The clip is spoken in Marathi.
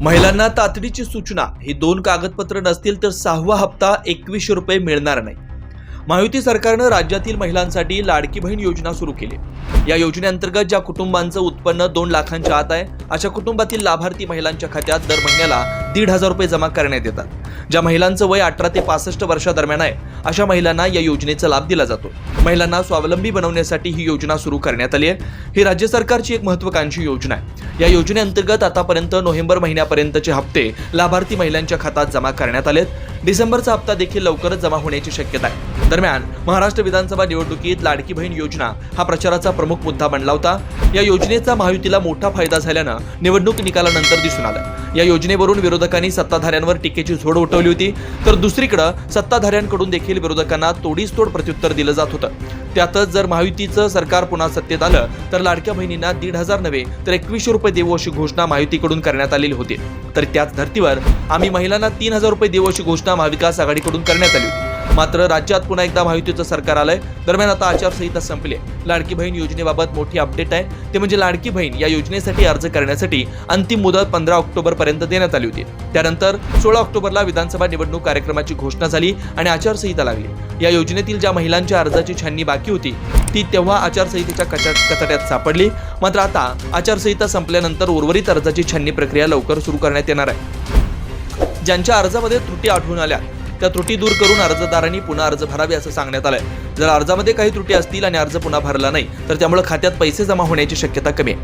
महिलांना तातडीची सूचना ही दोन कागदपत्र नसतील तर सहावा हप्ता एकवीसशे रुपये मिळणार नाही. महायुती सरकारनं राज्यातील महिलांसाठी लाडकी बहीण योजना सुरू केली. या योजनेअंतर्गत ज्या कुटुंबांचं उत्पन्न दोन लाखांच्या आत आहे अशा कुटुंबातील लाभार्थी महिलांच्या खात्यात दर महिन्याला दीड हजार रुपये जमा करण्यात येतात. ज्या महिलांचं वय अठरा ते पासष्ट वर्षादरम्यान आहे अशा महिलांना या योजनेचा लाभ दिला जातो. महिलांना स्वावलंबी बनवण्यासाठी ही योजना सुरू करण्यात आली आहे. ही राज्य सरकारची एक महत्वाकांक्षी योजना आहे. या योजनेअंतर्गत आतापर्यंत नोव्हेंबर महिन्यापर्यंतचे हप्ते लाभार्थी महिलांच्या खात्यात जमा करण्यात आलेत. डिसेंबरचा हप्ता देखील लवकरच जमा होण्याची शक्यता आहे. दरम्यान महाराष्ट्र विधानसभा निवडणुकीत लाडकी बहीण योजना हा प्रचाराचा प्रमुख मुद्दा बनला होता. या योजनेचा महायुतीला मोठा फायदा झाल्यानं निवडणूक निकालानंतर दिसून आलं. या योजनेवरून विरोधकांनी सत्ताधाऱ्यांवर टीकेची झोड उठवली होती. तर दुसरीकडं सत्ताधाऱ्यांकडून देखील विरोधकांना तोडीस तोड प्रत्युत्तर दिलं जात होतं. त्यातच जर महायुतीचं सरकार पुन्हा सत्तेत आलं तर लाडक्या बहिणींना दीड हजार नव्हे तर एकवीसशे रुपये देऊ अशी घोषणा महायुतीकडून करण्यात आलेली होती. तर त्याच धर्तीवर आम्ही महिलांना तीन हजार रुपये देऊ अशी घोषणा महाविकास आघाडीकडून करण्यात आली होती. मात्र राज्यात पुन्हा एकदा महायुतीचं सरकार आलंय. दरम्यान आता आचारसंहिता संपली आहे. लाडकी बहीण योजनेबाबत मोठी अपडेट आहे. ते म्हणजे लाडकी बहीण या योजनेसाठी अर्ज करण्यासाठी अंतिम मुदत पंधरा ऑक्टोबर पर्यंत देण्यात आली होती. त्यानंतर सोळा ऑक्टोबरला विधानसभा निवडणूक कार्यक्रमाची घोषणा झाली आणि आचारसंहिता लागली. या योजनेतील ज्या महिलांच्या अर्जाची छाननी बाकी होती ती तेव्हा आचारसंहितेच्या कचाट कचाट्यात सापडली. मात्र आता आचारसंहिता संपल्यानंतर उर्वरित अर्जाची छाननी प्रक्रिया लवकर सुरू करण्यात येणार आहे. ज्यांच्या अर्जामध्ये त्रुटी आढळून आल्या त्या त्रुटी दूर करून अर्जदारांनी पुन्हा अर्ज भरावे असं सांगण्यात आलंय. जर अर्जामध्ये काही त्रुटी असतील आणि अर्ज पुन्हा भरला नाही तर त्यामुळे खात्यात पैसे जमा होण्याची शक्यता कमी आहे.